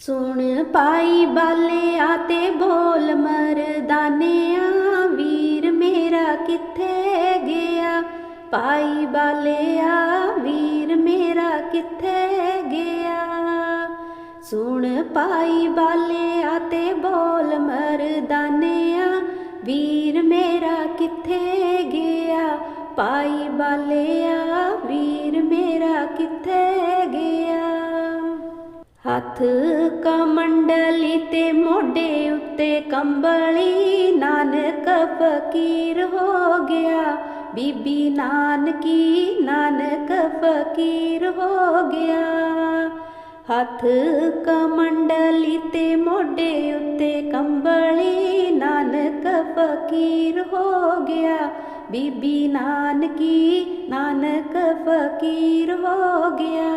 ਸੁਣ ਪਾਈ ਬਾਲਿਆ ਤੇ ਬੋਲ ਮਰਦਾਨਿਆ, ਵੀਰ ਮੇਰਾ ਕਿੱਥੇ ਗਿਆ? ਪਾਈ ਬਾਲਿਆ, ਵੀਰ ਮੇਰਾ ਕਿੱਥੇ ਗਿਆ? ਸੁਣ ਪਾਈ ਬਾਲਿਆ ਤੇ ਬੋਲ ਮਰਦਾਨਿਆ, ਵੀਰ ਮੇਰਾ ਕਿੱਥੇ ਗਿਆ? ਪਾਈ ਬਾਲਿਆ, ਵੀਰ ਮੇਰਾ ਕਿੱਥੇ ਹੱਥ ਕਮੰਡਲੀ ਤੇ ਮੋਢੇ ਉੱਤੇ ਕੰਬਲੀ, ਨਾਨਕ ਫਕੀਰ ਹੋ ਗਿਆ। ਬੀਬੀ ਨਾਨਕੀ, ਨਾਨਕ ਫਕੀਰ ਹੋ ਗਿਆ। ਹੱਥ ਕਮੰਡਲੀ ਤੇ ਮੋਢੇ ਉੱਤੇ ਕੰਬਲੀ, ਨਾਨਕ ਫਕੀਰ ਹੋ ਗਿਆ। ਬੀਬੀ ਨਾਨਕੀ, ਨਾਨਕ ਫਕੀਰ ਹੋ ਗਿਆ।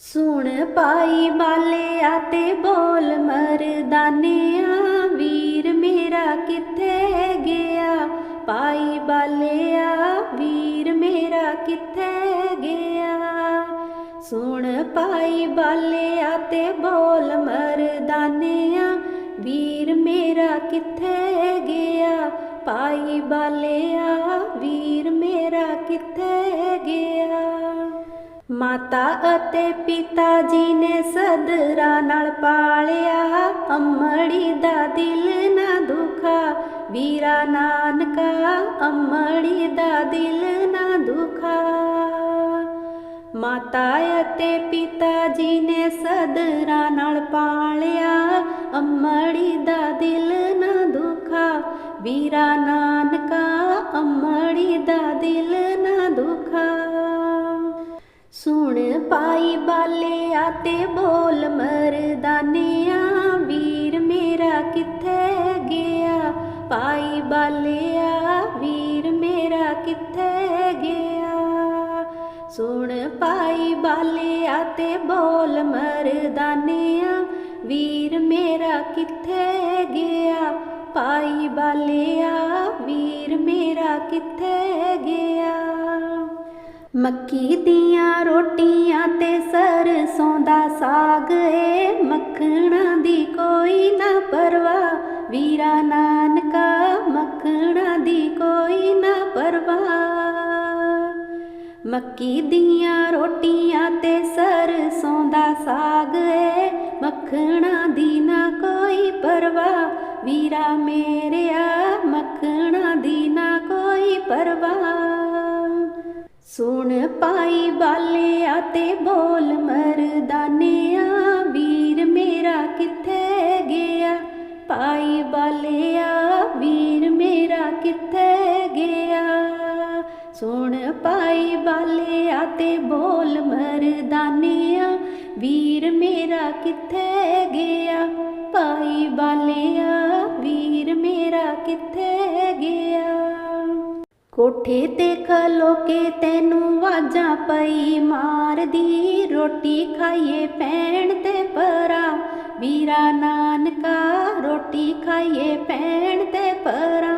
ਸੁਣ ਪਾਈ ਬਾਲਿਆ ਤੇ ਬੋਲ ਮਰਦਾਨਿਆ, ਵੀਰ ਮੇਰਾ ਕਿੱਥੇ ਗਿਆ? ਪਾਈ ਬਾਲਿਆ ਵੀਰ ਮੇਰਾ ਕਿੱਥੇ ਗਿਆ? ਸੁਣ ਪਾਈ ਬਾਲਿਆ ਤੇ ਬੋਲ ਮਰਦਾਨਿਆ, ਵੀਰ ਮੇਰਾ ਕਿੱਥੇ ਗਿਆ? ਪਾਈ ਬਾਲਿਆ ਵੀਰ ਮੇਰਾ ਕਿੱਥੇ ਗਿਆ? ਮਾਤਾ ਅਤੇ ਪਿਤਾ ਜੀ ਨੇ ਸਦਰਾ ਨਾਲ ਪਾਲਿਆ। ਅੰਮੜੀ ਦਾ ਦਿਲ ਨਾ ਦੁਖਾ। ਵੀਰਾ ਨਾਨਕਾ, ਅੰਮੜੀ ਦਾ ਦਿਲ ਨਾ ਦੁਖਾ। ਮਾਤਾ ਅਤੇ ਪਿਤਾ ਜੀ ਨੇ ਸਦਰਾ ਨਾਲ ਪਾਲਿਆ। ਅੰਮੜੀ ਦਾ ਦਿਲ ਨਾ ਦੁਖਾ। ਵੀਰਾ ਨਾਨਕਾ, ਅੰਮੜੀ ਦਾ ਦਿਲ ਨਾ ਦੁਖਾ। ਪਾਈ ਬਾਲਿਆ ਤੇ ਬੋਲ ਮਰਦਾਨਿਆ ਵੀਰ ਮੇਰਾ ਕਿੱਥੇ ਗਿਆ? ਪਾਈ ਬਾਲਿਆ, ਵੀਰ ਮੇਰਾ ਕਿੱਥੇ ਗਿਆ? ਸੁਣ ਪਾਈ ਬਾਲਿਆ ਤੇ ਬੋਲ ਮਰਦਾਨਿਆ ਵੀਰ ਮੇਰਾ ਕਿੱਥੇ ਗਿਆ? ਪਾਈ ਬਾਲਿਆ, ਵੀਰ ਮੇਰਾ ਕਿੱਥੇ ਗਿਆ? ਮੱਕੀ ਦੀਆਂ ਰੋਟੀਆਂ ਤੇ ਸਰਸੋਂ ਦਾ ਸਾਗ। ਏ ਮੱਖਣਾ ਦੀ ਕੋਈ ਨਾ ਪਰਵਾ ਵੀਰਾ ਨਾਨਕਾ, ਮੱਖਣਾ ਦੀ ਕੋਈ ਨਾ ਪਰਵਾ ਮੱਕੀ ਦੀਆਂ ਰੋਟੀਆਂ ਤੇ ਸਰਸੋਂ ਦਾ ਸਾਗ। ਏ ਮੱਖਣਾ ਦੀ ਨਾ ਕੋਈ ਪਰਵਾ ਵੀਰਾ ਮੇਰਿਆ, ਮੱਖਣਾ ਦੀ ਨਾ ਕੋਈ ਪਰਵਾ ਸੁਣ ਪਾਈ ਬਾਲਿਆ ਤੇ ਬੋਲ ਮਰਦਾਨਿਆ, ਵੀਰ ਮੇਰਾ ਕਿੱਥੇ ਗਿਆ? ਪਾਈ ਬਾਲਿਆ, ਵੀਰ ਮੇਰਾ ਕਿੱਥੇ ਗਿਆ? ਸੁਣ ਪਾਈ ਬਾਲਿਆ ਤੇ ਬੋਲ ਮਰਦਾਨਿਆ, ਵੀਰ ਮੇਰਾ ਕਿੱਥੇ ਗਿਆ? ਪਾਈ ਬਾਲਿਆ, ਵੀਰ ਮੇਰਾ ਕਿੱਥੇ ਕੋਠੇ ਤੇ ਖਲੋ ਕੇ ਤੈਨੂੰ ਵਾਜਾਂ ਪਈ ਮਾਰਦੀ, ਰੋਟੀ ਖਾਈਏ ਪੈਣ ਤੇ ਪਰਾ ਵੀਰਾ ਨਾਨਕਾ, ਰੋਟੀ ਖਾਈਏ ਪੈਣ ਤੇ ਪਰਾ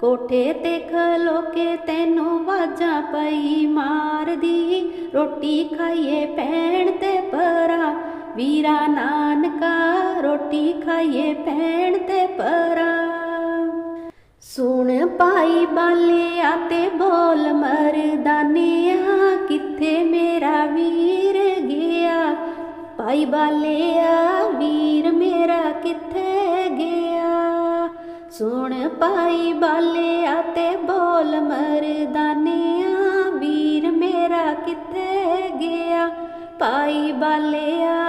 ਕੋਠੇ ਤੇ ਖਲੋ ਕੇ ਤੈਨੂੰ ਵਾਜਾਂ ਪਈ ਮਾਰਦੀ, ਰੋਟੀ ਖਾਈਏ ਪੈਣ ਤੇ ਪਰਾ ਵੀਰਾ ਨਾਨਕਾ, ਰੋਟੀ ਖਾਈਏ ਪੈਣ ਤੇ ਪਰਾ ਸੁਣ ਪਾਈ ਬਾਲਿਆ ਤੇ ਬੋਲ ਮਰਦਾਨਿਆ ਕਿੱਥੇ ਮੇਰਾ ਵੀਰ ਗਿਆ? ਪਾਈ ਬਾਲਿਆ, ਵੀਰ ਮੇਰਾ ਕਿੱਥੇ ਗਿਆ? ਸੁਣ ਪਾਈ ਬਾਲਿਆ ਤੇ ਬੋਲ ਮਰਦਾਨਿਆ ਵੀਰ ਮੇਰਾ ਕਿੱਥੇ ਗਿਆ? ਪਾਈ ਬਾਲਿਆ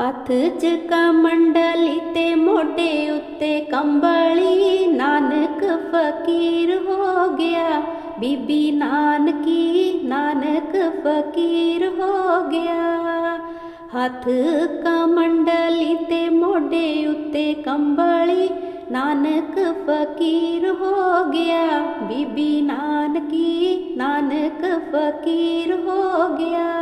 ਹੱਥ 'ਚ ਕਮੰਡਲੀ ਤੇ ਮੋਢੇ ਉੱਤੇ ਕੰਬਲੀ। ਨਾਨਕ ਫਕੀਰ ਹੋ ਗਿਆ, ਬੀਬੀ ਨਾਨਕੀ, ਨਾਨਕ ਫਕੀਰ ਹੋ ਗਿਆ। ਹੱਥ ਕਮੰਡਲੀ ਤੇ ਮੋਢੇ ਉੱਤੇ ਕੰਬਲੀ। ਨਾਨਕ ਫਕੀਰ ਹੋ ਗਿਆ, ਬੀਬੀ ਨਾਨਕੀ, ਨਾਨਕ ਫਕੀਰ ਹੋ ਗਿਆ।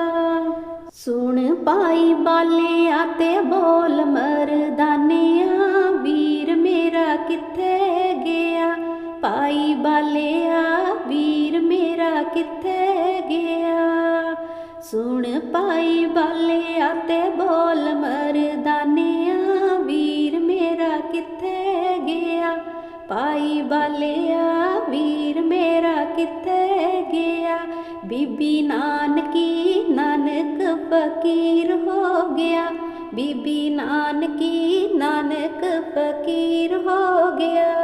ਸੁਣ ਪਾਈ ਬਾਲਿਆ ਤੇ ਬੋਲ ਮਰਦਾਨਿਆ, ਵੀਰ ਮੇਰਾ ਕਿੱਥੇ ਗਿਆ? ਪਾਈ ਬਾਲਿਆ, ਵੀਰ ਮੇਰਾ ਕਿੱਥੇ ਗਿਆ? ਸੁਣ ਪਾਈ ਬਾਲਿਆ ਤੇ ਬੋਲ ਮਰਦਾਨਿਆ, ਵੀਰ ਮੇਰਾ ਕਿੱਥੇ ਗਿਆ? ਪਾਈ ਬਾਲਿਆ ਵੀਰ ਮੇਰਾ ਕਿੱਥੇ ਗਿਆ? ਬੀਬੀ ਨਾਨਕੀ ਨਾਨਕ ਫਕੀਰ ਹੋ ਗਿਆ। ਬੀਬੀ ਨਾਨਕੀ ਨਾਨਕ ਫਕੀਰ ਹੋ ਗਿਆ।